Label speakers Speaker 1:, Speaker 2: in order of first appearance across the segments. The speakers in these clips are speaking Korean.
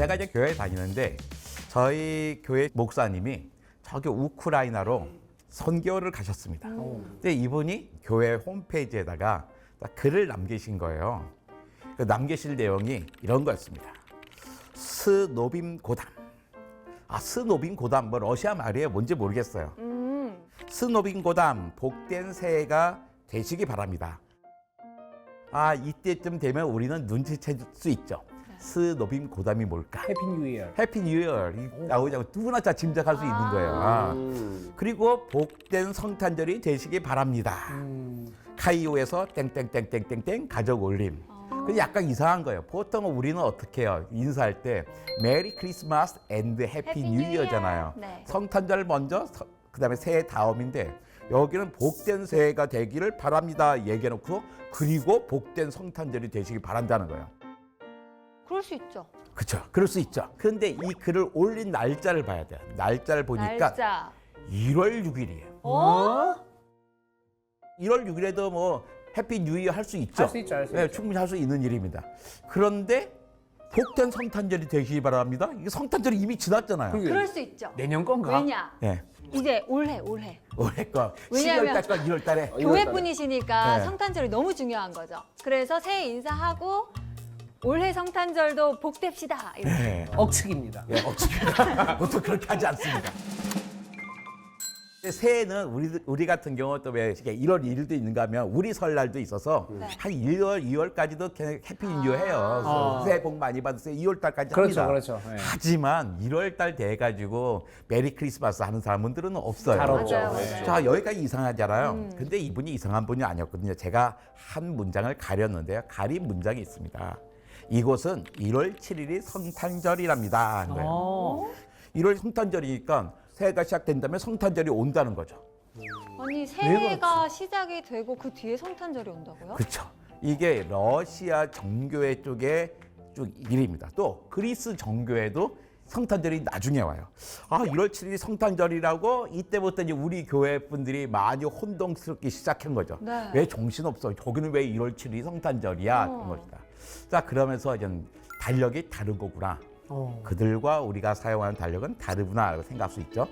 Speaker 1: 제가 이제 교회 다니는데 저희 교회 목사님이 저기 우크라이나로 선교를 가셨습니다. 근데 이분이 교회 홈페이지에다가 딱 글을 남기신 거예요. 그 남기실 내용이 이런 거였습니다. 스노빔 고담. 아, 스노빔 고담. 뭐 러시아 말이에요. 뭔지 모르겠어요.
Speaker 2: 음.
Speaker 1: 스노빈 고담 복된 새해가 되시기 바랍니다. 아 이때쯤 되면 우리는 눈치챌 수 있죠. 스노빈 고담이 뭘까?
Speaker 3: 해피 뉴 이어.
Speaker 1: 해피 뉴 이어 나오자고 누구나 다 짐작할 수 있는 거예요. 아. 그리고 복된 성탄절이 되시기 바랍니다.
Speaker 3: 음.
Speaker 1: 카이오에서 땡땡땡땡땡땡 가족 올림. 근데 약간 이상한 거예요. 보통 우리는 어떻게 해요? 인사할 때 메리 크리스마스 앤드 해피
Speaker 2: 뉴뉴 이어.
Speaker 1: 이어잖아요.
Speaker 2: 네.
Speaker 1: 성탄절 먼저 서- 그다음에 새해 다음인데 여기는 복된 새해가 되기를 바랍니다 얘기해 놓고 그리고 복된 성탄절이 되시기 바란다는 거예요.
Speaker 2: 그럴 수 있죠.
Speaker 1: 그렇죠. 그럴 수 있죠. 그런데 이 글을 올린 날짜를 봐야 돼요. 날짜를 보니까
Speaker 2: 날짜.
Speaker 1: 1월 6일이에요.
Speaker 2: 어?
Speaker 1: 1월 6일에도 뭐 해피 뉴 이어 할 수 있죠.
Speaker 3: 할 수 있죠, 할수
Speaker 1: 네,
Speaker 3: 있죠.
Speaker 1: 충분히 할 수 있는 일입니다. 그런데 복된 성탄절이 되시기 바랍니다. 이게 성탄절이 이미 지났잖아요.
Speaker 3: 그러게.
Speaker 2: 그럴 수 있죠.
Speaker 3: 내년 건가?
Speaker 2: 왜냐?
Speaker 1: 네.
Speaker 2: 이제 올해 올해
Speaker 1: 올해 거
Speaker 2: 왜냐하면-
Speaker 1: 12월 달과 2월 달에
Speaker 2: 교회 분이시니까
Speaker 1: 네.
Speaker 2: 성탄절이 너무 중요한 거죠. 그래서 새해 인사하고 올해 성탄절도 복됩시다. 이렇게.
Speaker 1: 네.
Speaker 3: 억측입니다.
Speaker 1: 예, 없습니다. 보통 그렇게 하지 않습니다. 근데 새해는 우리 우리 같은 경우 또왜 1월 1일도 있는가 하면 우리 설날도 있어서
Speaker 2: 네.
Speaker 1: 한 1월 2월까지도 해피 뉴 해요.
Speaker 3: 아.
Speaker 1: 새해 복 많이 받으세요. 2월 달까지
Speaker 3: 그렇죠,
Speaker 1: 합니다.
Speaker 3: 그렇죠. 예.
Speaker 1: 하지만 1월 달 돼 가지고 메리 크리스마스 하는 사람들은 없어요.
Speaker 3: 잘 없죠.
Speaker 2: 맞아요,
Speaker 3: 네.
Speaker 2: 맞아요.
Speaker 1: 자 여기까지 이상하잖아요.
Speaker 2: 음.
Speaker 1: 근데 이분이 이상한 분이 아니었거든요. 제가 한 문장을 가렸는데요. 가린 문장이 있습니다. 이곳은 1월 7일이 성탄절이랍니다. 하는 거예요.
Speaker 3: 어.
Speaker 1: 1월 성탄절이니까 새해가 시작된다면 성탄절이 온다는 거죠.
Speaker 2: 아니 새해가 시작이 되고 그 뒤에 성탄절이 온다고요?
Speaker 1: 그렇죠. 이게 러시아 정교회 쪽의 쭉 일입니다. 또 그리스 정교회도 성탄절이 나중에 와요. 아, 1월 7일이 성탄절이라고 이때부터 이제 우리 교회 분들이 많이 혼동스럽게 시작한 거죠.
Speaker 2: 네.
Speaker 1: 왜 정신없어? 저기는 왜 1월 7일이 성탄절이야? 그런
Speaker 2: 어.
Speaker 1: 것이다. 자, 그러면서 이제 달력이 다른 거구나.
Speaker 3: 어.
Speaker 1: 그들과 우리가 사용하는 달력은 다르구나라고 생각할 수 있죠.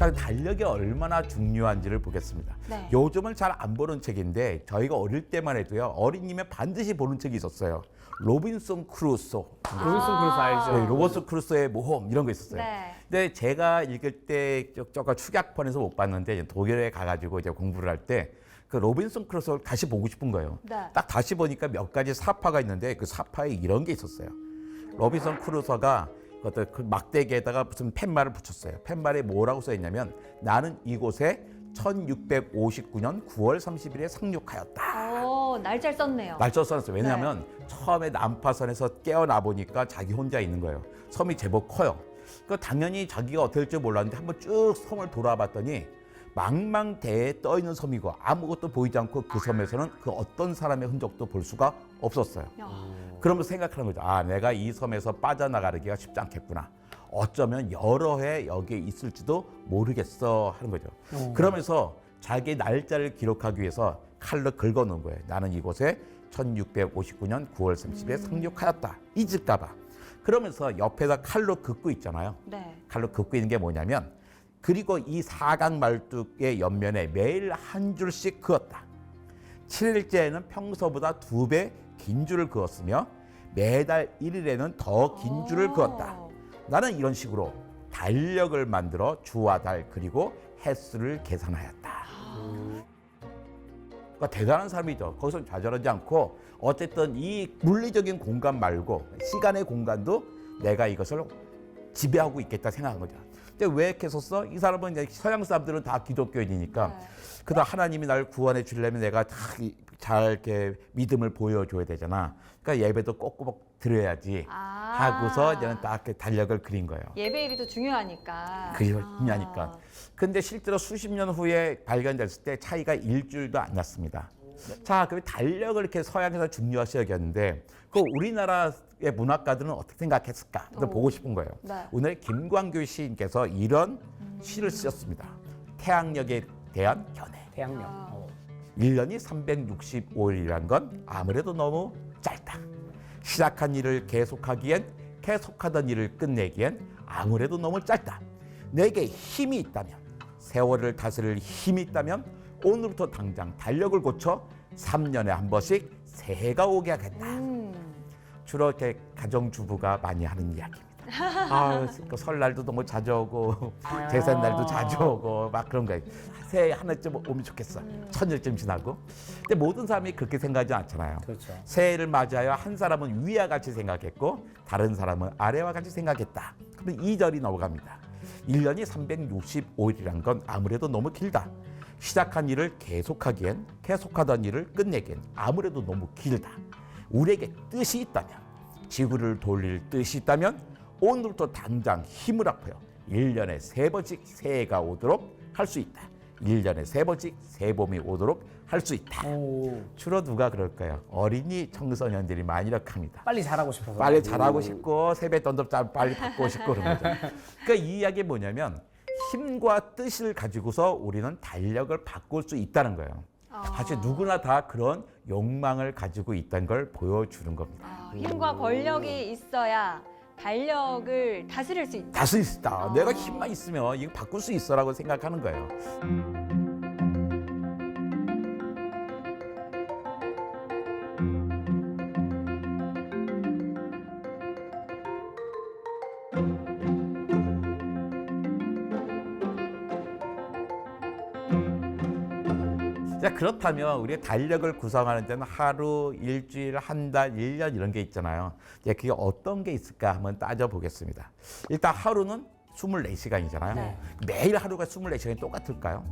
Speaker 1: 자, 달력이 얼마나 중요한지를 보겠습니다.
Speaker 2: 네.
Speaker 1: 요즘은 잘 안 보는 책인데 저희가 어릴 때만 해도요 어린이면 반드시 보는 책이 있었어요. 로빈son 크루소.
Speaker 3: 로빈슨 크루소 알죠?
Speaker 1: 네, 로버스 크루소의 모험 이런 거 있었어요.
Speaker 2: 네.
Speaker 1: 근데 제가 읽을 때 저- 저거 축약본에서 못 봤는데 독일에 가가지고 이제 공부를 할 때 그 로빈슨 크루소를 다시 보고 싶은 거예요.
Speaker 2: 네.
Speaker 1: 딱 다시 보니까 몇 가지 사파가 있는데 그 사파에 이런 게 있었어요. 로빈슨 크루소가 그것도 그 막대기에다가 무슨 팻말을 붙였어요. 팻말에 뭐라고 써 있냐면 나는 이곳에 1659년 9월 30일에 상륙하였다.
Speaker 2: 어 날짜를 썼네요.
Speaker 1: 날짜 써놨어요. 왜냐하면 처음에 난파선에서 깨어나 보니까 자기 혼자 있는 거예요. 섬이 제법 커요. 그 당연히 자기가 될줄 몰랐는데 한번 쭉 섬을 돌아봤더니 망망대해에 떠 있는 섬이고 아무것도 보이지 않고 그 섬에서는 그 어떤 사람의 흔적도 볼 수가 없었어요.
Speaker 2: 야,
Speaker 1: 그러면서 생각하는 거죠. 아, 내가 이 섬에서 빠져나가기가 쉽지 않겠구나. 어쩌면 여러 해 여기에 있을지도 모르겠어 하는 거죠.
Speaker 3: 어.
Speaker 1: 그러면서 자기 날짜를 기록하기 위해서 칼로 긁어놓은 거예요. 나는 이곳에 1659년 9월 30일에 상륙하였다. 잊을까봐. 그러면서 옆에다 칼로 긋고 있잖아요.
Speaker 2: 네.
Speaker 1: 칼로 긋고 있는 게 뭐냐면 그리고 이 사각 말뚝의 옆면에 매일 한 줄씩 그었다. 7일째에는 평소보다 두 배 긴 줄을 그었으며 매달 1일에는 더 긴 줄을
Speaker 2: 오.
Speaker 1: 그었다. 나는 이런 식으로 달력을 만들어 주와 달 그리고 횟수를 계산하였다. 그러니까 대단한 사람이죠. 거기서 좌절하지 않고 어쨌든 이 물리적인 공간 말고 시간의 공간도 내가 이것을 지배하고 있겠다 생각한 거죠. 근데 왜 이렇게 썼어? 이 사람은 이제 서양 사람들은 다 기독교인이니까
Speaker 2: 네.
Speaker 1: 그다음 하나님이 날 구원해 주려면 내가 다잘 이렇게 믿음을 보여줘야 되잖아. 그러니까 예배도 꼭꼭 드려야지
Speaker 2: 아.
Speaker 1: 하고서 이제는 딱 이렇게 달력을 그린 거예요.
Speaker 2: 예배일이 더 중요하니까.
Speaker 1: 그게
Speaker 2: 아.
Speaker 1: 중요하니까. 근데 실제로 수십 년 후에 발견됐을 때 차이가 일주일도 안 났습니다. 자, 그럼 달력을 이렇게 서양에서 중요시 여겼는데 그 우리나라의 문학가들은 어떻게 생각했을까? 또
Speaker 2: 오.
Speaker 1: 보고 싶은 거예요.
Speaker 2: 네.
Speaker 1: 오늘 김광규 시인께서 이런 시를 쓰셨습니다. 태양력에 대한 견해.
Speaker 3: 태양력.
Speaker 2: 아.
Speaker 3: 어.
Speaker 1: 1년이 365일이란 건 아무래도 너무 짧다. 시작한 일을 계속하기엔 계속하던 일을 끝내기엔 아무래도 너무 짧다. 내게 힘이 있다면 세월을 다스릴 힘이 있다면 오늘부터 당장 달력을 고쳐 3년에 한 번씩 새해가 오게 하겠다.
Speaker 2: 음.
Speaker 1: 주로 이렇게 가정주부가 많이 하는 이야기입니다. 아, 그 설날도 너무 자주 오고 제삿날도 자주 오고 막 그런 거예요. 새해 하나쯤 오면 좋겠어. 천일쯤 지나고. 근데 모든 사람이 그렇게 생각하지 않잖아요.
Speaker 3: 그렇죠.
Speaker 1: 새해를 맞이하여 한 사람은 위와 같이 생각했고 다른 사람은 아래와 같이 생각했다. 그러면 2절이 넘어갑니다. 1년이 365일이란 건 아무래도 너무 길다. 시작한 일을 계속하기엔 계속하던 일을 끝내기엔 아무래도 너무 길다. 우리에게 뜻이 있다면 지구를 돌릴 뜻이 있다면 오늘부터 당장 힘을 합하여 1년에 세 번씩 새해가 오도록 할 수 있다. 1년에 세 번씩 새봄이 오도록 할 수 있다.
Speaker 3: 오.
Speaker 1: 주로 누가 그럴까요? 어린이 청소년들이 많이 이렇게 합니다.
Speaker 3: 빨리 잘하고 싶어서.
Speaker 1: 빨리 잘하고 싶고 세뱃돈도 잘 빨리 받고 싶고 그런 거죠. 그러니까 이 이야기 뭐냐면 힘과 뜻을 가지고서 우리는 달력을 바꿀 수 있다는 거예요.
Speaker 2: 아.
Speaker 1: 사실 누구나 다 그런 욕망을 가지고 있다는 걸 보여주는 겁니다.
Speaker 2: 아, 힘과 권력이 있어야 달력을 다스릴 수 있다.
Speaker 1: 다수 있다.
Speaker 2: 아.
Speaker 1: 내가 힘만 있으면 이거 바꿀 수 있어라고 생각하는 거예요. 자 그렇다면 우리가 달력을 구성하는 데는 하루, 일주일, 한 달, 일 년 이런 게 있잖아요. 이제 그게 어떤 게 있을까 한번 따져 보겠습니다. 일단 하루는 24시간이잖아요.
Speaker 2: 네.
Speaker 1: 매일 하루가 24시간이 똑같을까요?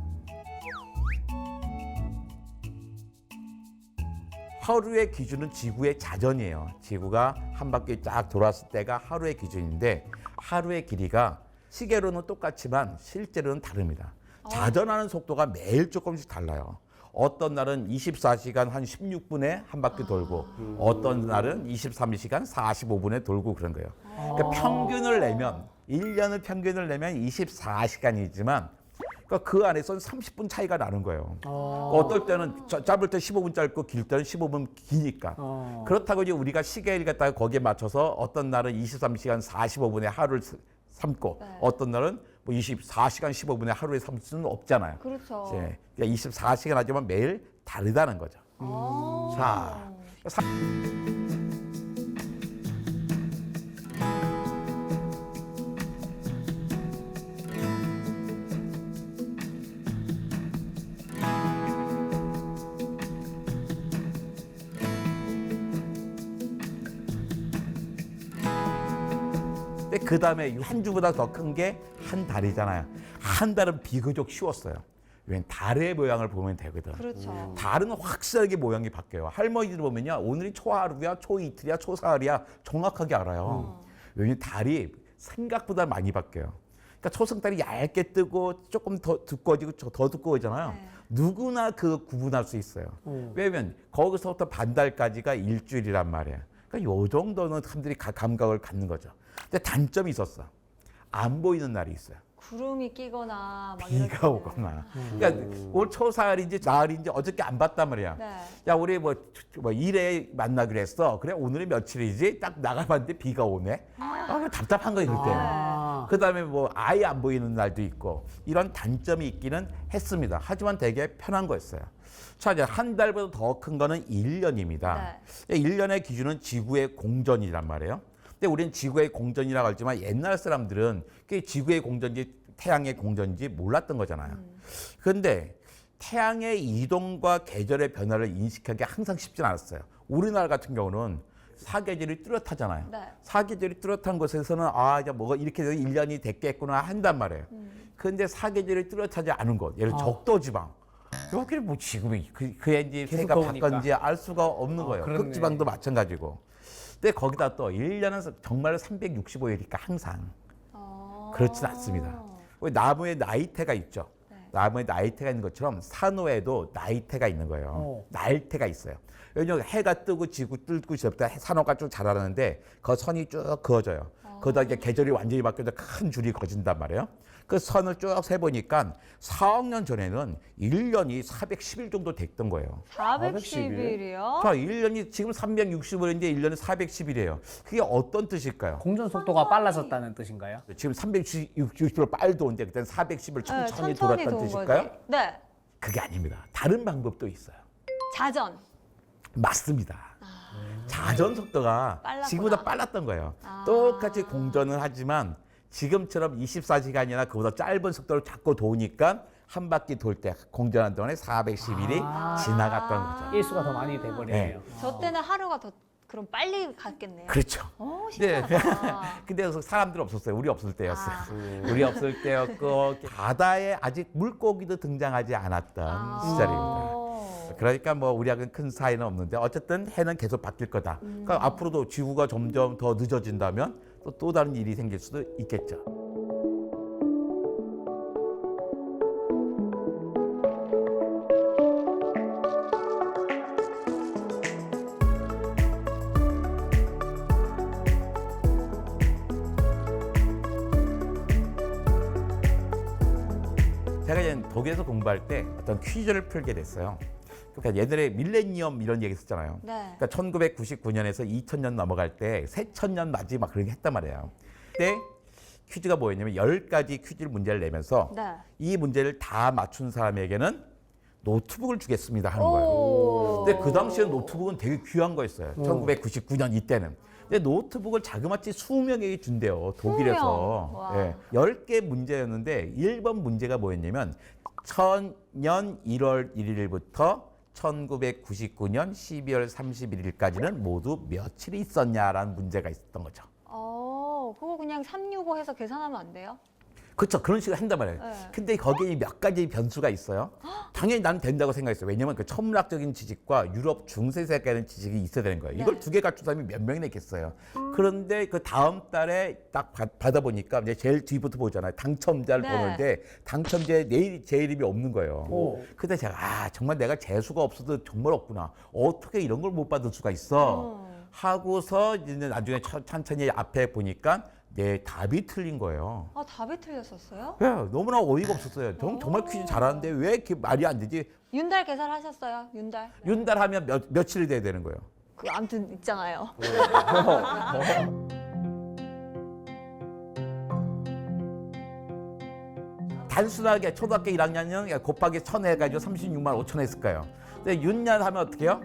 Speaker 1: 하루의 기준은 지구의 자전이에요. 지구가 한 바퀴 쫙 돌았을 때가 하루의 기준인데 하루의 길이가 시계로는 똑같지만 실제로는 다릅니다. 자전하는 속도가 매일 조금씩 달라요. 어떤 날은 24시간 한 16분에 한 바퀴 돌고 어떤 날은 23시간 45분에 돌고 그런 거예요. 그러니까 평균을 내면 1년을 평균을 내면 24시간이지만 그러니까 그 안에서는 30분 차이가 나는 거예요.
Speaker 3: 어.
Speaker 1: 어떨 때는 짜- 짧을 때 15분 짧고 길 때는 15분 기니까.
Speaker 3: 어.
Speaker 1: 그렇다고 이제 우리가 시계를 갖다가 거기에 맞춰서 어떤 날은 23시간 45분에 하루를 스- 삼고
Speaker 2: 네.
Speaker 1: 어떤 날은 뭐 24시간 15분에 하루에 삼을 수는 없잖아요.
Speaker 2: 그렇죠.
Speaker 1: 예. 그러니까 24시간 하지만 매일 다르다는 거죠.
Speaker 2: 아.
Speaker 1: 자, 사- 그 다음에 한 주보다 더 큰 게 한 달이잖아요. 한 달은 비교적 쉬웠어요. 왜냐면 달의 모양을 보면 되거든.
Speaker 2: 그렇죠.
Speaker 1: 달은 확실하게 모양이 바뀌어요. 할머니들 보면요. 오늘이 초하루야, 초이틀이야, 초사흘이야 정확하게 알아요. 왜냐면 달이 생각보다 많이 바뀌어요. 그러니까 초승달이 얇게 뜨고 조금 더 두꺼워지고 저- 더 두꺼워지잖아요.
Speaker 2: 네.
Speaker 1: 누구나 그 구분할 수 있어요.
Speaker 3: 음.
Speaker 1: 왜냐면 거기서부터 반달까지가 일주일이란 말이에요. 그러니까 요 정도는 사람들이 가- 감각을 갖는 거죠. 근데 단점이 있었어. 안 보이는 날이 있어요.
Speaker 2: 구름이 끼거나 막 이럴
Speaker 1: 비가
Speaker 2: 때는.
Speaker 1: 오거나. 그러니까 올 초사흘인지 나흘인지 어저께 안 봤단 말이야.
Speaker 2: 네.
Speaker 1: 야 우리 뭐, 뭐 일에 만나기로 했어. 그래 오늘이 며칠이지? 딱 나가봤는데 비가 오네. 아 답답한 거야 그때.
Speaker 3: 아.
Speaker 1: 그다음에 뭐 아예 안 보이는 날도 있고 이런 단점이 있기는 했습니다. 하지만 되게 편한 거였어요. 자 이제 한 달보다 더 큰 거는 1년입니다.
Speaker 2: 네.
Speaker 1: 1년의 기준은 지구의 공전이란 말이에요. 근데 우리는 지구의 공전이라고 하지만 옛날 사람들은 그게 지구의 공전인지 태양의 공전인지 몰랐던 거잖아요. 그런데 태양의 이동과 계절의 변화를 인식하기 항상 쉽진 않았어요. 우리나라 같은 경우는 사계절이 뚜렷하잖아요.
Speaker 2: 네.
Speaker 1: 사계절이 뚜렷한 곳에서는 아, 이제 뭐가 이렇게 돼서 1년이 됐겠구나 한단 말이에요. 그런데 사계절이 뚜렷하지 않은 곳, 예를 들어
Speaker 3: 아.
Speaker 1: 적도 지방. 여기는 뭐 지금이 그, 그인지
Speaker 3: 계속
Speaker 1: 새가
Speaker 3: 더우니까.
Speaker 1: 바뀌었는지 알 수가 없는
Speaker 3: 아,
Speaker 1: 거예요.
Speaker 3: 그렇네.
Speaker 1: 극지방도 마찬가지고. 근데 거기다 또 1년은 정말 365일이니까 항상
Speaker 2: 어.
Speaker 1: 그렇진 않습니다. 왜 나무에 나이테가 있죠.
Speaker 2: 네.
Speaker 1: 나무에 나이테가 있는 것처럼 산호에도 나이테가 있는 거예요.
Speaker 3: 어.
Speaker 1: 날테가 있어요. 왜냐면 해가 뜨고 지고 뜨고 지다 산호가 쭉 자라는데 그 선이 쭉 그어져요. 그러다 이제 계절이 완전히 바뀌어서 큰 줄이 거진단 말이에요. 그 선을 쭉 세보니까 4억 년 전에는 1년이 410일 정도 됐던 거예요.
Speaker 2: 410일이요?
Speaker 1: 자, 1년이 지금 365일인데 1년이 410일이에요. 그게 어떤 뜻일까요?
Speaker 3: 공전 속도가 빨라졌다는 뜻인가요?
Speaker 1: 지금 360일 빨리 도는데 그때는 410일
Speaker 2: 네,
Speaker 1: 천천히 돌았다는 뜻일까요?
Speaker 2: 거지. 네.
Speaker 1: 그게 아닙니다. 다른 방법도 있어요.
Speaker 2: 자전.
Speaker 1: 맞습니다. 자전 속도가
Speaker 2: 빨랐구나.
Speaker 1: 지금보다 빨랐던 거예요.
Speaker 2: 아.
Speaker 1: 똑같이 공전을 하지만 지금처럼 24시간이나 그보다 짧은 속도를 자꾸 도니까 한 바퀴 돌 때 공전한 동안에 410일이
Speaker 3: 아.
Speaker 1: 지나갔던 거죠.
Speaker 3: 일수가 더 많이 돼버리네요.
Speaker 2: 저 때는 하루가 더 그럼 빨리 갔겠네요.
Speaker 1: 그렇죠.
Speaker 2: 어,
Speaker 1: 네.
Speaker 2: 신기하다.
Speaker 1: 근데 그 사람들 없었어요. 우리 없을 때였어요.
Speaker 2: 아.
Speaker 1: 우리 없을 때였고 바다에 아직 물고기도 등장하지 않았던
Speaker 2: 아.
Speaker 1: 시절입니다. 그러니까 뭐 우리하고는 큰 사이는 없는데 어쨌든 해는 계속 바뀔 거다.
Speaker 2: 음.
Speaker 1: 그러니까 앞으로도 지구가 점점 더 늦어진다면 또, 또 다른 일이 생길 수도 있겠죠. 제가 독일에서 공부할 때 어떤 퀴즈를 풀게 됐어요. 그러니까 옛날에 밀레니엄 이런 얘기 했었잖아요.
Speaker 2: 네.
Speaker 1: 그러니까 1999년에서 2000년 넘어갈 때 새천년 맞이 막 그렇게 했단 말이에요. 그때 퀴즈가 뭐였냐면 10가지 퀴즈를 문제를 내면서
Speaker 2: 네.
Speaker 1: 이 문제를 다 맞춘 사람에게는 노트북을 주겠습니다 하는 거예요.
Speaker 2: 오.
Speaker 1: 근데 그 당시에 노트북은 되게 귀한 거였어요. 1999년 이때는. 근데 노트북을 자그마치 20명에게 준대요. 독일에서.
Speaker 2: 와.
Speaker 1: 예. 10개 문제였는데 1번 문제가 뭐였냐면 천년 1월 1일부터 1999년 12월 31일까지는 모두 며칠이 있었냐라는 문제가 있었던 거죠.
Speaker 2: 어, 그거 그냥 365 해서 계산하면 안 돼요?
Speaker 1: 그렇죠. 그런 식으로 한단 말이에요.
Speaker 2: 네.
Speaker 1: 근데 거기에 몇 가지 변수가 있어요. 당연히 나는 된다고 생각했어요. 왜냐면 그 천문학적인 지식과 유럽 중세세에 관한 지식이 있어야 되는 거예요. 이걸
Speaker 2: 네.
Speaker 1: 두개 갖춘 사람이 몇 명이나 있겠어요. 그런데 그 다음 달에 딱 받- 받아보니까 이제 제일 뒤부터 보잖아요. 당첨자를
Speaker 2: 네.
Speaker 1: 보는데 당첨자에 내, 제 이름이 없는 거예요.
Speaker 3: 오.
Speaker 1: 그때 제가 아 정말 내가 재수가 없어도 정말 없구나. 어떻게 이런 걸 못 받을 수가 있어?
Speaker 2: 음.
Speaker 1: 하고서 이제 나중에 천- 천천히 앞에 보니까 내 답이 틀린 거예요.
Speaker 2: 아, 답이 틀렸었어요?
Speaker 1: 예, 너무나 어이가 없었어요. 정, 정말 퀴즈 잘하는데 왜 이렇게 말이 안 되지?
Speaker 2: 윤달 계산하셨어요? 윤달?
Speaker 1: 윤달하면 몇, 며칠이 돼야 되는 거예요.
Speaker 2: 그 아무튼 있잖아요.
Speaker 1: 단순하게 초등학교 1학년은 곱하기 1000 해가지고 36만 5천 했을 거예요. 근데 윤년 하면 어떻게 해요?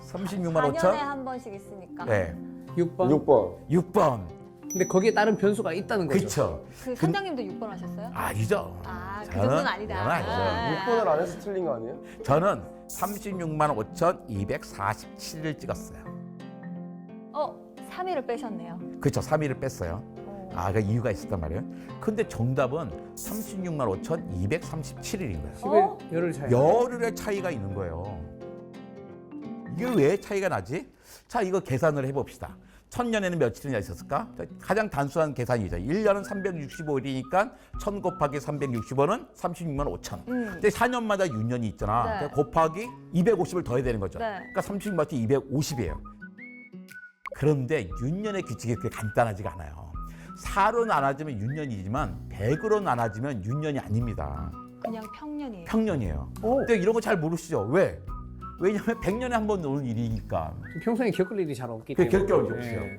Speaker 1: 36만
Speaker 2: 4년에
Speaker 1: 5천?
Speaker 2: 한 번씩 있으니까.
Speaker 1: 네.
Speaker 3: 6번.
Speaker 4: 6번.
Speaker 1: 6번.
Speaker 3: 근데 거기에 다른 변수가 있다는 거죠.
Speaker 1: 그렇죠.
Speaker 2: 그 선장님도 6번 하셨어요?
Speaker 1: 아니죠.
Speaker 2: 아, 그
Speaker 1: 저는-
Speaker 2: 정도는 아니다.
Speaker 1: 저는 아니죠.
Speaker 2: 아.
Speaker 4: 6번을 안 해서 틀린 거 아니에요?
Speaker 1: 저는 36만 5천 247을 찍었어요.
Speaker 2: 어, 3일을 빼셨네요.
Speaker 1: 그렇죠. 3일을 뺐어요.
Speaker 2: 어.
Speaker 1: 아, 그 이유가 있었단 말이에요. 근데 정답은 36만 5천 237일인 거예요.
Speaker 3: 10일 열흘 차이.
Speaker 1: 열흘의 차이가 있는 거예요. 이게 왜 차이가 나지? 자, 이거 계산을 해봅시다. 천년에는 며칠이나 있었을까? 자, 가장 단순한 계산이죠. 1년은 365일이니까 1000 곱하기 365는 36만 5천.
Speaker 2: 음.
Speaker 1: 근데 4년마다 윤년이 있잖아.
Speaker 2: 네.
Speaker 1: 그러니까 곱하기 250을 더해야 되는 거죠.
Speaker 2: 네.
Speaker 1: 그러니까 36마치 250이에요. 그런데 윤년의 규칙이 그렇게 간단하지가 않아요. 4로 나눠지면 윤년이지만 100으로 나눠지면 윤년이 아닙니다.
Speaker 2: 그냥 평년이에요.
Speaker 1: 평년이에요.
Speaker 3: 오.
Speaker 1: 근데 이런 거 잘 모르시죠? 왜? 왜냐하면 100년에 한 번 오는 일이니까.
Speaker 3: 평소에 겪을 일이 잘 없기
Speaker 1: 그
Speaker 3: 때문에.
Speaker 1: 겪을 일이 없어요.
Speaker 3: 네.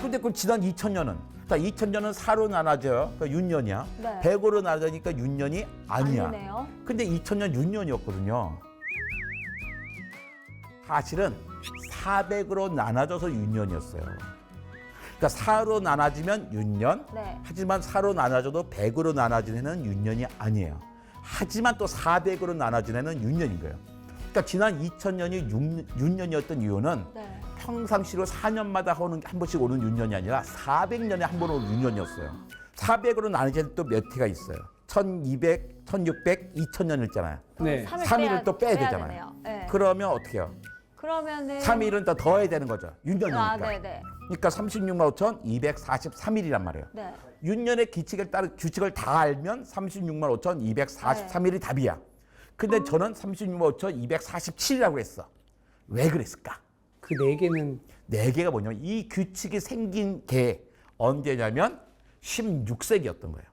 Speaker 1: 근데 그 지난 2000년은 자 2000년은 4로 나눠져요. 그러니까 윤년이야.
Speaker 2: 네.
Speaker 1: 100으로 나눠지니까 윤년이 아니야.
Speaker 2: 아니네요.
Speaker 1: 근데 2000년 윤년이었거든요. 사실은 400으로 나눠져서 윤년이었어요. 그러니까 4로 나눠지면 윤년,
Speaker 2: 네.
Speaker 1: 하지만 4로 나눠져도 100으로 나눠진 해는 윤년이 아니에요. 하지만 또 400으로 나눠진 해는 윤년인 거예요. 그러니까 지난 2000년이 윤년이었던 이유는
Speaker 2: 네.
Speaker 1: 평상시로 4년마다 오는 한 번씩 오는 윤년이 아니라 400년에 한 번 오는 윤년이었어요. 400으로 나눠진 또 몇 해가 있어요. 1200, 1600, 2000년 있잖아요.
Speaker 3: 네.
Speaker 2: 삼을
Speaker 1: 3일을
Speaker 2: 빼야-
Speaker 1: 또 빼야 되잖아요.
Speaker 2: 네.
Speaker 1: 그러면 어떻게 해요?
Speaker 2: 그러면은
Speaker 1: 3일은 더 더해야 되는 거죠. 윤년이니까.
Speaker 2: 아, 네, 네.
Speaker 1: 그러니까 36만 5천 243일이란 말이에요.
Speaker 2: 네.
Speaker 1: 윤년의 규칙을 따르 규칙을 다 알면 36만 5천 243일이 답이야. 근데 저는 36만 5천 247이라고 했어. 왜 그랬을까?
Speaker 3: 그 네 개는
Speaker 1: 네 개가 뭐냐면 이 규칙이 생긴 게 언제냐면 16세기였던 거예요.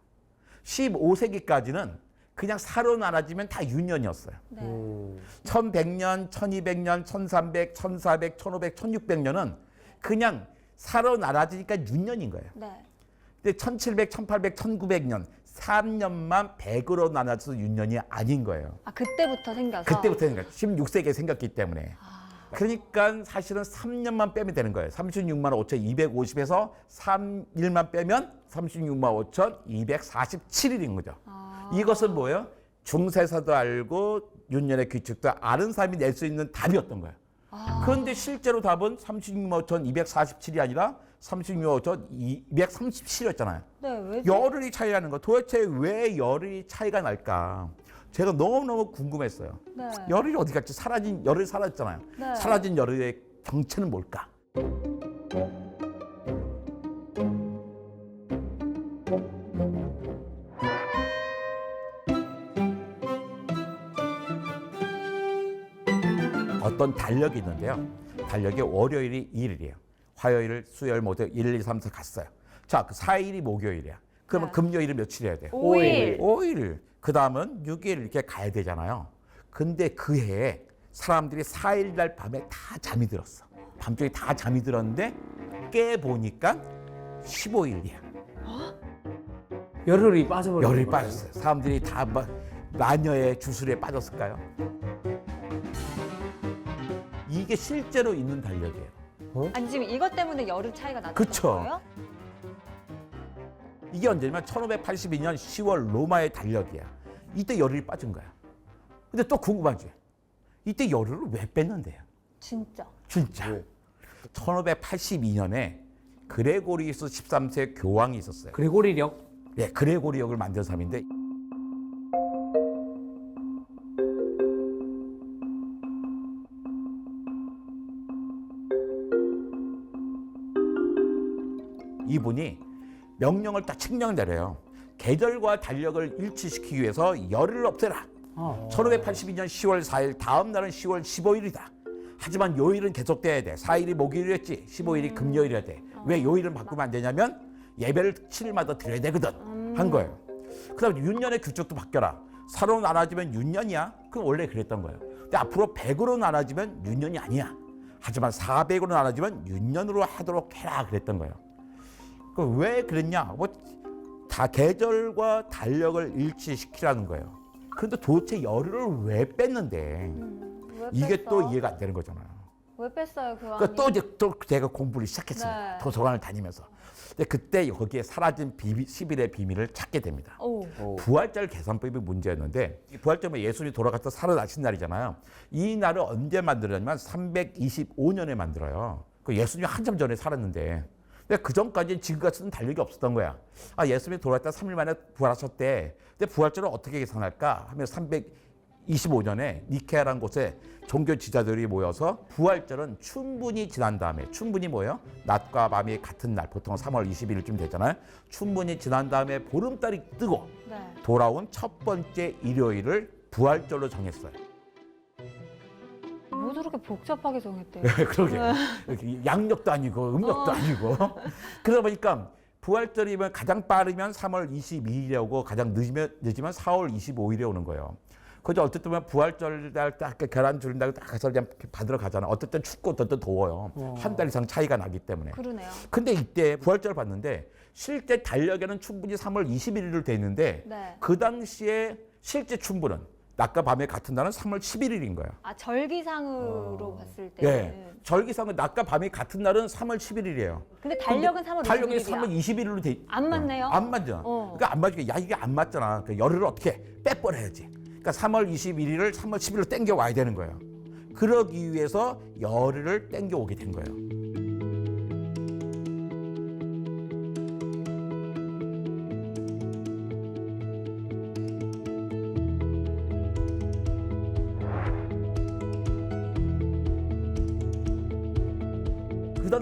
Speaker 1: 15세기까지는 그냥 사로 나눠지면 다 윤년이었어요.
Speaker 2: 네.
Speaker 3: 음,
Speaker 1: 1100년, 1200년, 1300, 1400, 1500, 1600년은 그냥 사로 나눠지니까 윤년인 거예요.
Speaker 2: 네.
Speaker 1: 근데 1700, 1800, 1900년 3년만 100으로 나눠서 윤년이 아닌 거예요.
Speaker 2: 아, 그때부터 생겨서
Speaker 1: 그때부터 생각 16세기에 생겼기 때문에.
Speaker 2: 아.
Speaker 1: 그러니까 사실은 3년만 빼면 되는 거예요. 36만 5,250에서 3일만 빼면 36만 5,247일인 거죠.
Speaker 2: 아.
Speaker 1: 이것은 뭐예요? 중세서도 알고 윤년의 규칙도 아는 사람이 낼 수 있는 답이었던 거예요.
Speaker 2: 아.
Speaker 1: 그런데 실제로 답은 36만 5,247이 아니라 36만 5,237이었잖아요.
Speaker 2: 네, 왜
Speaker 1: 열흘이 차이라는 거 도대체 왜 열흘이 차이가 날까? 제가 너무너무 궁금했어요.
Speaker 2: 네.
Speaker 1: 열흘이 어디 갔지? 사라진 열흘 사라졌잖아요.
Speaker 2: 네.
Speaker 1: 사라진 열흘의 정체는 뭘까? 어떤 달력이 있는데요. 달력이 월요일이 2일이에요. 화요일, 수요일, 모두 1, 2, 3, 4 갔어요. 자, 그 4일이 목요일이야. 그러면
Speaker 2: 네.
Speaker 1: 금요일이 며칠이어야 돼요?
Speaker 2: 오일
Speaker 1: 5일. 그 다음은 6일 이렇게 가야 되잖아요. 근데 그 해에 사람들이 4일 날 밤에 다 잠이 들었어. 밤중에 다 잠이 들었는데 깨보니까 15일이야.
Speaker 3: 열흘이 빠져버린
Speaker 1: 열이
Speaker 3: 거예요.
Speaker 1: 빠졌어요. 사람들이 다 마- 마녀의 주술에 빠졌을까요? 이게 실제로 있는 달력이에요.
Speaker 2: 아니 지금 이것 때문에 열흘 차이가 났던
Speaker 1: 그쵸.
Speaker 2: 거예요?
Speaker 1: 이게 언제냐면 1582년 10월 로마의 달력이야. 이때 열흘이 빠진 거야. 근데 또 궁금하지? 이때 열흘을 왜 뺐는데요?
Speaker 2: 진짜.
Speaker 1: 진짜. 1582년에 그레고리우스 13세 교황이 있었어요.
Speaker 3: 그레고리력
Speaker 1: 예, 그레고리역을 만든 사람인데 이분이 명령을 딱 책령 내려요. 계절과 달력을 일치시키기 위해서 열을 없애라.
Speaker 3: 어.
Speaker 1: 1582년 10월 4일 다음 날은 10월 15일이다. 하지만 요일은 계속돼야 돼. 4일이 목요일이었지. 15일이 금요일이어야 돼. 왜 요일을 바꾸면 안 되냐면 예배를 7일마다 드려야 되거든. 한 거예요. 그다음에 윤년의 규칙도 바뀌어라. 사로 나눠지면 윤년이야. 그럼 원래 그랬던 거예요. 근데 앞으로 100으로 나눠지면 윤년이 아니야. 하지만 400으로 나눠지면 윤년으로 하도록 해라 그랬던 거예요. 그왜 그랬냐? 뭐 다 계절과 달력을 일치시키라는 거예요. 그런데 도대체 열흘을 왜 뺐는데
Speaker 2: 음, 왜
Speaker 1: 이게
Speaker 2: 뺐어?
Speaker 1: 또 이해가 안 되는 거잖아요.
Speaker 2: 왜 뺐어요 그
Speaker 1: 그러니까? 또 이제 또 제가 공부를 시작했습니다.
Speaker 2: 네.
Speaker 1: 도서관을 다니면서. 근데 그때 거기에 사라진 비밀, 10일의 비밀을 찾게 됩니다.
Speaker 2: 오.
Speaker 3: 오.
Speaker 1: 부활절 계산법이 문제였는데 이 부활절은 예수님이 돌아가서 살아나신 날이잖아요. 이 날을 언제 만들었냐면 325년에 만들어요. 그 예수님이 한참 전에 살았는데 근데 그 전까지는 지금같은 달력이 없었던 거야. 아 예수님이 돌아왔다 3일 만에 부활하셨대. 근데 부활절을 어떻게 계산할까 하면 325년에 니케아라는 곳에 종교 지자들이 모여서 부활절은 충분히 지난 다음에 충분히 뭐예요? 낮과 밤이 같은 날 보통 3월 21일쯤 되잖아요. 충분히 지난 다음에 보름달이 뜨고
Speaker 2: 네.
Speaker 1: 돌아온 첫 번째 일요일을 부활절로 정했어요.
Speaker 2: 뭐 저렇게 복잡하게 정했대요?
Speaker 1: 그러게 이렇게 양력도 아니고 음력도
Speaker 2: 어.
Speaker 1: 아니고 그러다 보니까 부활절이면 가장 빠르면 3월 22일에 오고 가장 늦으면 늦으면 4월 25일에 오는 거예요. 그죠? 어쨌든 보면 부활절 날딱 계란 주린다고 딱 가서 그냥 받으러 가잖아. 땐 춥고 땐 더워요.
Speaker 3: 어.
Speaker 1: 한달 이상 차이가 나기 때문에.
Speaker 2: 그러네요.
Speaker 1: 근데 이때 부활절 봤는데 실제 달력에는 충분히 3월 21일로 돼 있는데
Speaker 2: 네.
Speaker 1: 그 당시에 실제 춘부는 낮과 밤의 같은 날은 3월 11일인 거야.
Speaker 2: 아 절기상으로 봤을 때.
Speaker 1: 예. 절기상은 낮과 밤이 같은 날은 3월 11일이에요.
Speaker 2: 근데 달력은 3월
Speaker 1: 달력이
Speaker 2: 21일이야.
Speaker 1: 3월 21일로 돼.
Speaker 2: 안 맞네요.
Speaker 1: 안 맞잖아.
Speaker 2: 어.
Speaker 1: 그러니까 안 맞으니까 야 이게 안 맞잖아. 그 열흘을 어떻게 빼버려야지. 그러니까 3월 21일을 3월 10일로 땡겨 와야 되는 거예요. 그러기 위해서 열흘을 땡겨 오게 된 거예요.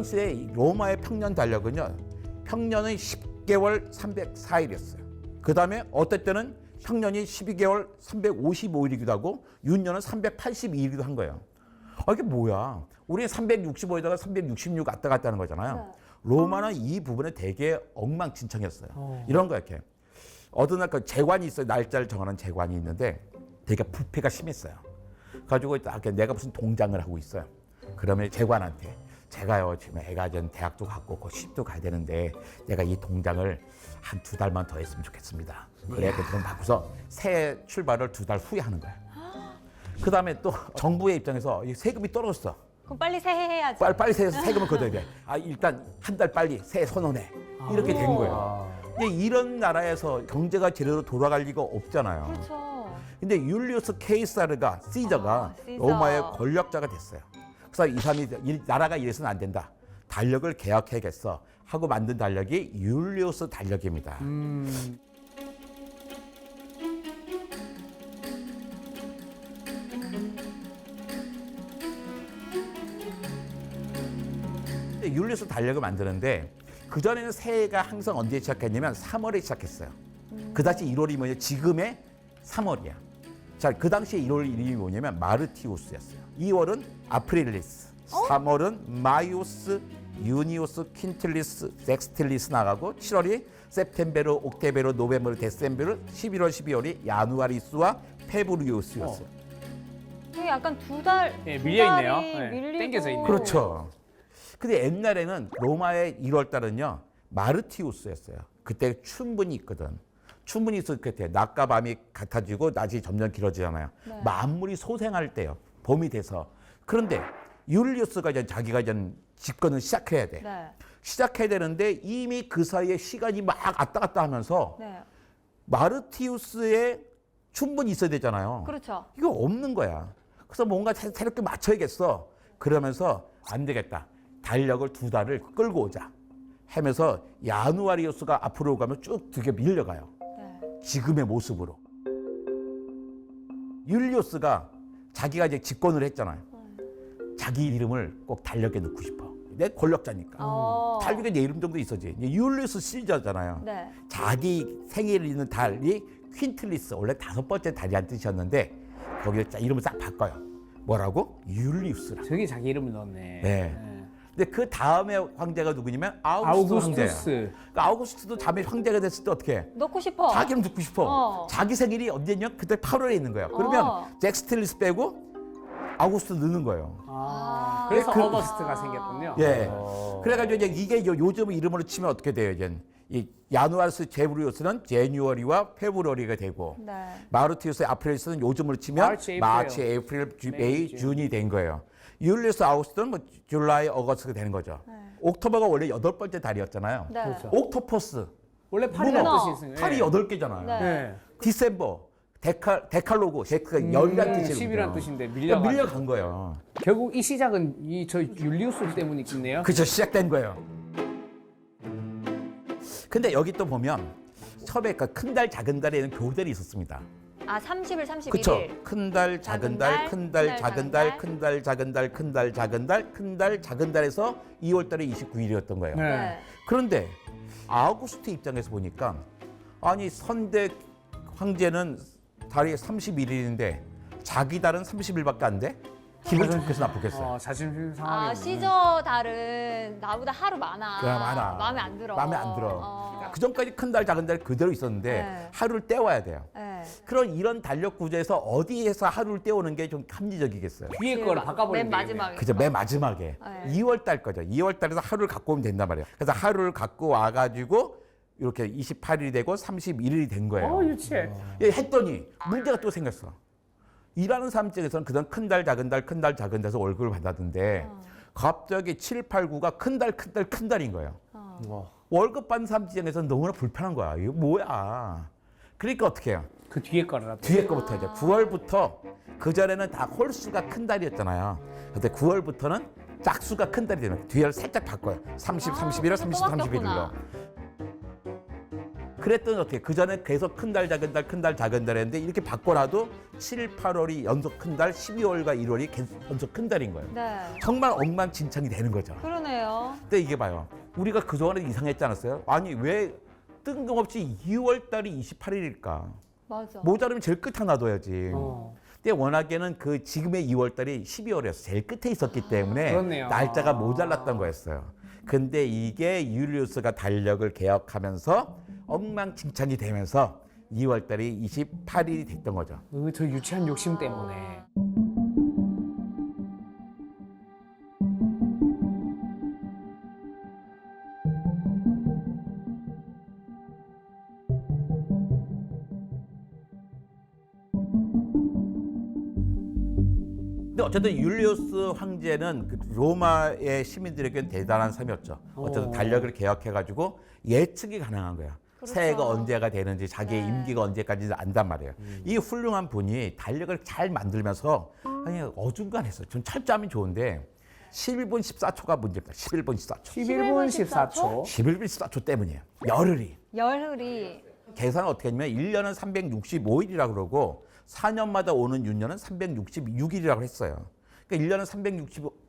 Speaker 1: 이 로마의 평년 달력은요. 평년은 10개월 304일이었어요. 그 다음에 어떨 때는 평년이 12개월 355일이기도 하고 윤년은 382일이기도 한 거예요. 아 이게 뭐야? 우리 365에다가 366 왔다 갔다 하는 거잖아요. 로마는 이 부분에 되게 엉망진창이었어요.
Speaker 3: 어.
Speaker 1: 이런 거 이렇게 어느 날그 재관이 있어요. 날짜를 정하는 재관이 있는데 되게 부패가 심했어요. 가지고 딱 이렇게 내가 무슨 동장을 하고 있어요. 그러면 재관한테 제가요 지금 애가 전 대학도 갔고 곧 시집도 가야 되는데 내가 이 동장을 한 두 달만 더 했으면 좋겠습니다. 그래 그돈 받고서 새 출발을 두 달 후에 하는 거야. 그 다음에 또 정부의 입장에서 이 세금이 떨어졌어.
Speaker 2: 그럼 빨리 새해 해야지.
Speaker 1: 빨리 빨리 세, 세금을 걷어야 돼. 아 일단 한 달 빨리 세 선언해. 이렇게 된 거예요. 근데 이런 나라에서 경제가 제대로 돌아갈 리가 없잖아요.
Speaker 2: 그렇죠.
Speaker 1: 근데 율리우스 케이사르가 시저가
Speaker 2: 아, 시저.
Speaker 1: 로마의 권력자가 됐어요. 그래서 이 사람이 이 나라가 이래서는 안 된다. 달력을 개혁해야겠어 하고 만든 달력이 율리우스 달력입니다.
Speaker 3: 음.
Speaker 1: 율리우스 달력을 만드는데 그 전에는 새해가 항상 언제 시작했냐면 3월에 시작했어요. 그 다시 1월이 뭐냐? 지금의 3월이야. 자, 그 당시에 1월 이름이 뭐냐면 마르티우스였어요. 2월은 아프릴리스, 3월은 마이오스, 유니오스, 퀸틀리스, 섹스틸리스 나가고 7월이 세프템베르, 옥테베르, 노베르, 데셈베르, 11월, 12월이 야누아리스와 페브리우스였어요.
Speaker 2: 이게 약간 두 달.
Speaker 3: 예,
Speaker 2: 두
Speaker 3: 밀려 있네요. 예,
Speaker 2: 밀리고.
Speaker 3: 땡겨져 있네요.
Speaker 1: 그렇죠. 근데 옛날에는 로마의 1월 달은요 마르티우스였어요. 그때 춘분이 있거든. 춘분이 있을 때 낮과 밤이 같아지고 낮이 점점 길어지잖아요.
Speaker 2: 네.
Speaker 1: 만물이 소생할 때요. 봄이 돼서. 그런데 율리우스가 이제 자기가 이제 집권을 시작해야 돼.
Speaker 2: 네.
Speaker 1: 시작해야 되는데 이미 그 사이에 시간이 막 왔다 갔다 하면서
Speaker 2: 네.
Speaker 1: 마르티우스의 춘분이 있어야 되잖아요.
Speaker 2: 그렇죠.
Speaker 1: 이거 없는 거야. 그래서 뭔가 새- 새롭게 맞춰야겠어. 그러면서 안 되겠다. 달력을 두 달을 끌고 오자. 하면서 야누아리우스가 앞으로 가면 쭉 되게 밀려가요.
Speaker 2: 네.
Speaker 1: 지금의 모습으로. 율리우스가 자기가 이제 집권을 했잖아요. 자기 이름을 꼭 달력에 넣고 싶어. 내 권력자니까.
Speaker 2: 어.
Speaker 1: 달력에 내 이름 정도 있어지. 이제 율리우스 시저잖아요.
Speaker 2: 네.
Speaker 1: 자기 생일 있는 달이 퀸틀리스 원래 다섯 번째 달이란 뜻이었는데 거기에 자- 이름을 싹 바꿔요. 뭐라고? 율리우스라.
Speaker 3: 저기 자기 이름을 넣었네.
Speaker 1: 네.
Speaker 3: 예.
Speaker 1: 근데 그 다음에 황제가 누구냐면 아우구스트, 황제야.
Speaker 3: 아우구스투스.
Speaker 1: 그러니까 아우구스트도 다음에 황제가 됐을 때 어떻게? 해?
Speaker 2: 넣고 싶어.
Speaker 1: 자기 이름 듣고 싶어.
Speaker 2: 어.
Speaker 1: 자기 생일이 언제냐? 그때 8월에 있는 거야. 그러면
Speaker 2: 어.
Speaker 1: 잭스틸리스 빼고 아우구스트 넣는 거예요.
Speaker 3: 아,
Speaker 2: 아.
Speaker 3: 그래서
Speaker 1: 그-
Speaker 3: 어거스트가 생겼군요.
Speaker 1: 예.
Speaker 3: 어.
Speaker 1: 그래가지고 이제 이게 요- 요즘 이름으로 치면 어떻게 돼요? 이제 이 야누아르스 제브리우스는 제뉴어리와 페브ruary가 되고
Speaker 2: 네.
Speaker 1: 마르티우스 아프릴스는 요즘으로 치면.
Speaker 3: 마치, 에이프릴,
Speaker 1: 주-
Speaker 3: 메이,
Speaker 1: 메이,
Speaker 3: 준.
Speaker 1: 준이 된 거예요. 율리우스 아우스트는 뭐 줄라이, 어거스트가 되는 거죠.
Speaker 2: 네.
Speaker 1: 옥토버가 원래 여덟 번째 달이었잖아요.
Speaker 2: 네.
Speaker 3: 그렇죠.
Speaker 1: 옥토퍼스
Speaker 3: 원래 팔이라는
Speaker 2: 문어.
Speaker 3: 뜻이 있어요.
Speaker 1: 달이 여덟 개잖아요.
Speaker 2: 네.
Speaker 3: 예.
Speaker 1: 디셈버, 데칼, 데칼로그, 데크가 열이란 뜻이거든요.
Speaker 3: 10이란 음, 뜻인데
Speaker 1: 그러니까
Speaker 3: 밀려가.
Speaker 1: 밀려간 거예요.
Speaker 3: 결국 이 시작은 이 저 율리우스 때문이겠네요.
Speaker 1: 그죠 시작된 거예요. 근데 여기 또 보면 처음에 그큰달 작은 달에는 교들이 있었습니다.
Speaker 2: 아, 30일, 31일.
Speaker 1: 그렇죠. 큰 달, 작은 달,
Speaker 2: 달,
Speaker 1: 큰 달, 작은 달. 큰 달, 작은 달, 큰 달, 작은 달, 큰 달, 작은 달에서 2월 달에 29일이었던 거예요.
Speaker 3: 네.
Speaker 2: 네.
Speaker 1: 그런데 아우구스트 입장에서 보니까 아니 선대 황제는 달이 31일인데 자기 달은 30일밖에 안 돼? 기분이 좋겠어 나쁘겠어?
Speaker 3: 어, 자존심
Speaker 2: 아,
Speaker 3: 상하게.
Speaker 2: 시저 달은 나보다 하루 많아.
Speaker 1: 그래 많아.
Speaker 2: 마음에 안 들어.
Speaker 1: 마음에 안 들어.
Speaker 2: 어.
Speaker 1: 그러니까 그 전까지 큰 달, 작은 달 그대로 있었는데
Speaker 2: 네.
Speaker 1: 하루를 때워야 돼요.
Speaker 2: 네.
Speaker 1: 그런 이런 달력 구조에서 어디에서 하루를 때우는 게 좀 합리적이겠어요.
Speaker 3: 뒤에
Speaker 2: 그
Speaker 3: 거를
Speaker 2: 마-
Speaker 3: 바꿔버리면
Speaker 2: 맨 마지막에.
Speaker 1: 그죠? 맨 마지막에
Speaker 2: 네.
Speaker 1: 2월 달 거죠. 2월 달에서 하루를 갖고 오면 된단 말이에요. 그래서 하루를 갖고 와가지고 이렇게 28일이 되고 31일이 된 거예요.
Speaker 3: 어 유치해.
Speaker 1: 예, 했더니 문제가 또 생겼어. 일하는 사람 입장에서는 그전 큰 달, 작은 달, 큰 달, 작은 달에서 월급을 받았는데 갑자기 7, 8, 9가 큰 달, 큰 달, 큰 달인 거예요.
Speaker 3: 와.
Speaker 1: 월급 받는 사람 입장에서는 너무나 불편한 거야. 이거 뭐야. 그러니까 어떻게 해요?
Speaker 3: 그 뒤에 거라.
Speaker 1: 뒤에 거부터 이제 9월부터 그 전에는 다 홀수가 큰 달이었잖아요. 근데 9월부터는 짝수가 큰 달이 되는 거예요. 뒤를 살짝 바꿔요. 30,
Speaker 2: 아,
Speaker 1: 31일,
Speaker 2: 그래서
Speaker 1: 30,
Speaker 2: 또
Speaker 1: 31일로. 그랬더니 어떻게 그 전에 계속 큰 달 작은 달 큰 달 작은 달 했는데 이렇게 바꿔놔도 7, 8월이 연속 큰 달, 12월과 1월이 계속 연속 큰 달인 거예요.
Speaker 2: 네.
Speaker 1: 정말 엉망진창이 되는 거죠.
Speaker 2: 그러네요.
Speaker 1: 근데 이게 봐요. 우리가 그동안에 이상했지 않았어요? 아니 왜 뜬금없이 2월 달이 28일일까?
Speaker 2: 맞아.
Speaker 1: 모자르면 제일 끝에 놔둬야지.
Speaker 3: 어.
Speaker 1: 근데 워낙에는 그 지금의 2월 달이 12월이었어. 제일 끝에 있었기 때문에
Speaker 3: 그렇네요.
Speaker 1: 날짜가 모자랐던 거였어요. 근데 이게 율리우스가 달력을 개혁하면서 엉망진창이 되면서 2월 달이 28일이 됐던 거죠.
Speaker 3: 어, 저 유치한 욕심 때문에.
Speaker 1: 어쨌든 율리우스 황제는 그 로마의 시민들에게는 대단한 삶이었죠. 어쨌든
Speaker 3: 오.
Speaker 1: 달력을 개혁해가지고 예측이 가능한 거야.
Speaker 2: 그렇죠.
Speaker 1: 새해가 언제가 되는지 자기의
Speaker 2: 네.
Speaker 1: 임기가 언제까지 안단 말이에요. 이 훌륭한 분이 달력을 잘 만들면서 아니 어중간했어요. 전 철저하면 좋은데 11분 14초가 문제입니다. 11분 14초.
Speaker 3: 11분 14초.
Speaker 1: 11분 14초 때문이에요. 열흘이.
Speaker 2: 열흘이
Speaker 1: 계산을 어떻게 했냐면 1년은 365일이라고 그러고 4년마다 오는 윤년은 366일이라고 했어요. 그러니까 1년은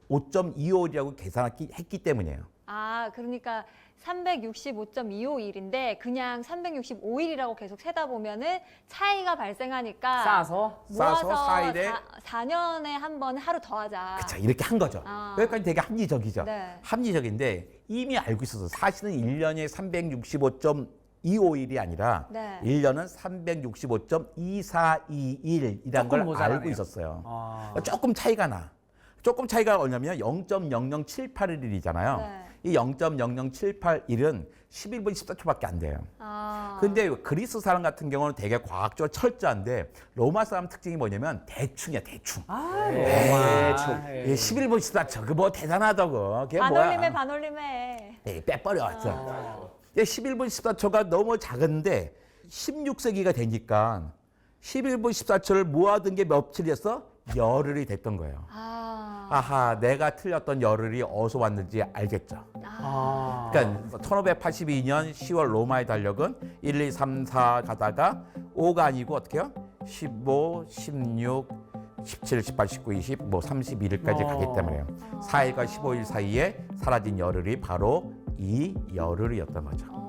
Speaker 1: 365.25일이라고 계산했기 때문이에요.
Speaker 2: 아, 그러니까 365.25일인데 그냥 365일이라고 계속 세다 보면은 차이가 발생하니까
Speaker 3: 싸서
Speaker 2: 모아서
Speaker 1: 싸서 4일에
Speaker 2: 4, 년에 한 번 하루 더 하자.
Speaker 1: 그쵸 이렇게 한 거죠.
Speaker 2: 아.
Speaker 1: 여기까지 되게 합리적이죠.
Speaker 2: 네.
Speaker 1: 합리적인데 이미 알고 있어서 사실은 1년에 365. 25일이 아니라
Speaker 2: 네.
Speaker 1: 1년은
Speaker 3: 365.2421이라는 걸 모자라네요.
Speaker 1: 알고 있었어요.
Speaker 3: 아.
Speaker 1: 그러니까 조금 차이가 나. 조금 차이가 뭐냐면 0.00781이잖아요.
Speaker 2: 네.
Speaker 1: 이 0.00781은 11분 14초밖에 안 돼요.
Speaker 2: 아.
Speaker 1: 근데 그리스 사람 같은 경우는 되게 과학적으로 철저한데 로마 사람 특징이 뭐냐면 대충이야, 대충.
Speaker 3: 아, 네.
Speaker 1: 대충.
Speaker 3: 아,
Speaker 1: 예. 11분 14초. 그뭐 대단하다고. 반올림에 반올림에. 빼버려. 아. 11분 14초가 너무 작은데 16세기가 되니까 11분 14초를 모아둔 게 며칠이었어? 열흘이 됐던 거예요.
Speaker 2: 아.
Speaker 1: 아하, 내가 틀렸던 열흘이 어디서 왔는지 알겠죠.
Speaker 3: 아.
Speaker 1: 그러니까 1582년 10월 로마의 달력은 1, 2, 3, 4 가다가 5가 아니고 어떻게요? 15, 16, 17, 18, 19, 20, 뭐 31일까지
Speaker 3: 어.
Speaker 1: 가기 때문에요. 4일과 15일 사이에 사라진 열흘이 바로 이 열흘이었던 거죠.